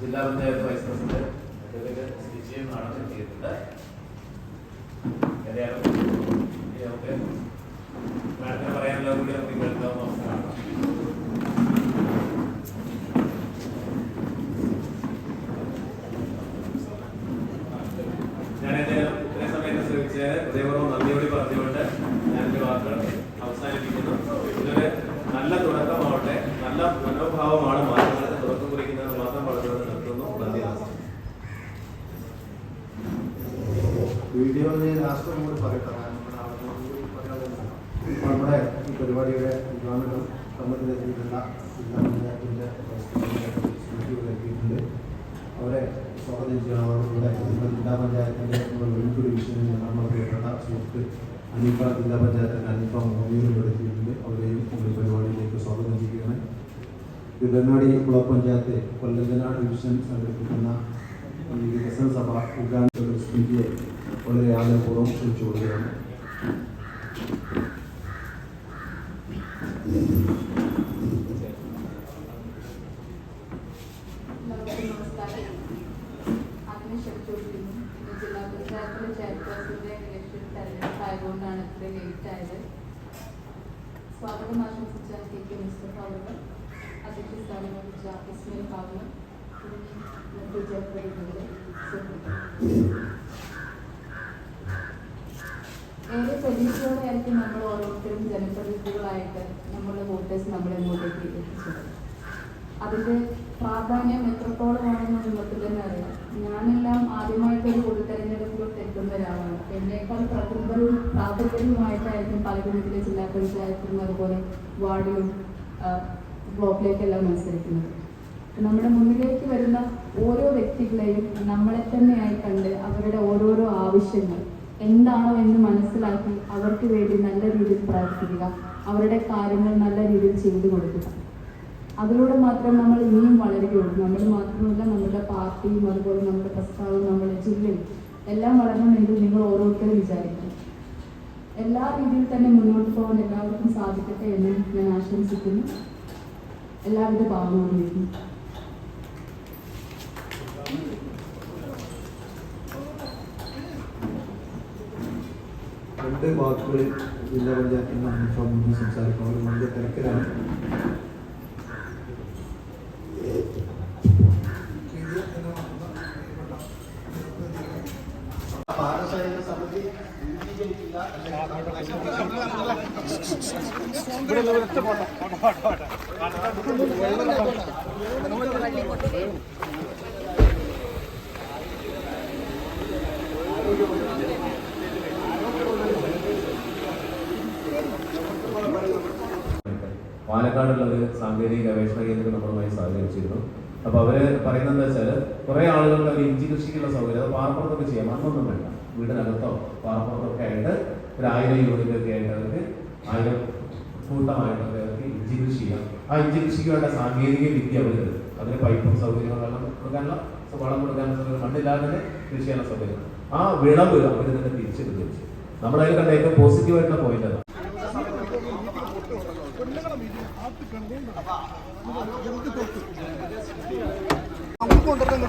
ജില്ലാ panchayat vice president advocate വിജയം ആണ് എത്തിയിട്ടുണ്ട് വീഡിയോ ലാസ്റ്റ് കൂടി പറയട്ടെ നമ്മുടെ ഈ പരിപാടിയുടെ ഉദ്ഘാടനം കമ്മിറ്റിയിലെത്തിയിട്ടുള്ള ജില്ലാ പഞ്ചായത്തിന്റെ എത്തിയിട്ടുണ്ട് അവരെ സ്വാഗതം ചെയ്യണം നമ്മുടെ ജില്ലാ പഞ്ചായത്തിന്റെ വെളുപ്പൂർ ഡിവിഷനിൽ നമ്മൾ പ്രിയപ്പെട്ട സുഹൃത്ത് അനീഫ ജില്ലാ പഞ്ചായത്തിന്റെ അനീഫ മോദിയും ഇവിടെ എത്തിയിട്ടുണ്ട്. അവരെയും നമ്മുടെ പരിപാടിയിലേക്ക് സ്വാഗതം ചെയ്യുകയാണ്. തിരുവനാടി ബ്ലോക്ക് പഞ്ചായത്ത് കൊല്ലങ്കനാട് ഡിവിഷൻ സംഘടിപ്പിക്കുന്ന വികസന സഭ ഉദ്ഘാടനം സ്മൃതിയെ വളരെ ആദരപൂർവം ക്ഷണിച്ചു കൊടുക്കുകയാണ് ജില്ലാ പഞ്ചായത്തിലെ ചെയർപേഴ്സന്റെ ഇലക്ഷൻ തെരഞ്ഞെടുപ്പ് ആയതുകൊണ്ടാണ് ഇത്ര ലേറ്റ് ആയത് സ്വാഗതം ആശംസിച്ച കെ കെ മുസ്തഫ അവർ അധ്യക്ഷ സ്ഥാനം വഹിച്ച ഇസ്മയിൽ കാവ്യ പ്രതീക്ഷയോടെയായിരിക്കും നമ്മൾ ഓരോരുത്തരും ജനപ്രതിനിധികളായിട്ട് നമ്മുടെ വോട്ടേഴ്സ് നമ്മളെ ഇങ്ങോട്ടേക്ക് എത്തിച്ചത്. അതിന്റെ പ്രാധാന്യം എത്രത്തോളമാണെന്ന് നിങ്ങൾക്ക് തന്നെ അറിയാം. ഞാനെല്ലാം ആദ്യമായിട്ട് ഒരു പൊതു തെരഞ്ഞെടുപ്പിലോട്ട് എത്തുന്ന ഒരാളാണ് എന്നേക്കാൾ പ്രഗത്ഭരും പ്രാബല്യവുമായിട്ടായിരിക്കും പലരും ഇതിലെ ജില്ലാ പഞ്ചായത്തിലും അതുപോലെ വാർഡിലും ബ്ലോക്കിലേക്കെല്ലാം മത്സരിക്കുന്നത്. നമ്മുടെ മുന്നിലേക്ക് വരുന്ന ഓരോ വ്യക്തികളെയും നമ്മളെ തന്നെയായി കണ്ട് അവരുടെ ഓരോരോ ആവശ്യങ്ങൾ എന്താണോ എന്ന് മനസ്സിലാക്കി അവർക്ക് വേണ്ടി നല്ല രീതിയിൽ പ്രവർത്തിക്കുക. അവരുടെ കാര്യങ്ങൾ നല്ല രീതിയിൽ ചെയ്തു കൊടുക്കുക. അതിലൂടെ മാത്രം നമ്മൾ ഇനിയും വളരുകയുള്ളൂ. നമ്മൾ മാത്രമല്ല നമ്മുടെ പാർട്ടിയും അതുപോലെ നമ്മുടെ പ്രസ്ഥാനവും നമ്മുടെ ജില്ലയും എല്ലാം വളരണമെങ്കിൽ നിങ്ങൾ ഓരോരുത്തരും വിചാരിക്കണം എല്ലാ രീതിയിൽ തന്നെ മുന്നോട്ട് പോകാൻ എല്ലാവർക്കും സാധിക്കട്ടെ എന്ന് ഞാൻ ആശംസിക്കുന്നു. എല്ലാവിധ ഭാവങ്ങളും രണ്ട് വാക്കുകളിൽ ജില്ലാ പഞ്ചായത്തിൽ അനീഫ മുന്നിൽ സംസാരിക്കും അവർ വളരെ തിരക്കിലാണ്. പാഠശാല സമിതി പാലക്കാടുള്ള ഒരു സാങ്കേതിക ഗവേഷണ കേന്ദ്രം നമ്മളുമായി സഹകരിച്ചിരുന്നു. അപ്പൊ അവർ പറയുന്നത് എന്താ വെച്ചാൽ കുറെ ആളുകളുടെ ഒരു ഇഞ്ചി കൃഷിക്കുള്ള സൗകര്യം അത് പാറപ്പുറത്തൊക്കെ ചെയ്യാം. അന്നൊന്നും വേണ്ട. വീടിനകത്തോ പാറപ്പുറത്തൊക്കെ ആയിട്ട് ഒരു ആയിരം യൂണിറ്റൊക്കെ ആയിട്ട് അവർക്ക് ആയിരം കൂട്ടമായിട്ടൊക്കെ അവർക്ക് ഇഞ്ചി കൃഷി ചെയ്യാം. ആ ഇഞ്ചി കൃഷിക്ക് വേണ്ട സാങ്കേതിക വിദ്യ അവർ തരും. അതിന് പൈപ്പും സൗകര്യങ്ങളും വെള്ളം കൊടുക്കാനുള്ള വളം കൊടുക്കാനുള്ള സൗകര്യം മണ്ണില്ലാതെ കൃഷി ചെയ്യാനുള്ള സൗകര്യം ആ വിളവ് അവർ തന്നെ ചെയ്യും നമ്മളതിൽ കണ്ട ഏറ്റവും പോസിറ്റീവ് ആയിട്ടുള്ള പോയിന്റ് അതാണ്. അങ്ങോട്ട് കൊണ്ടുവരണം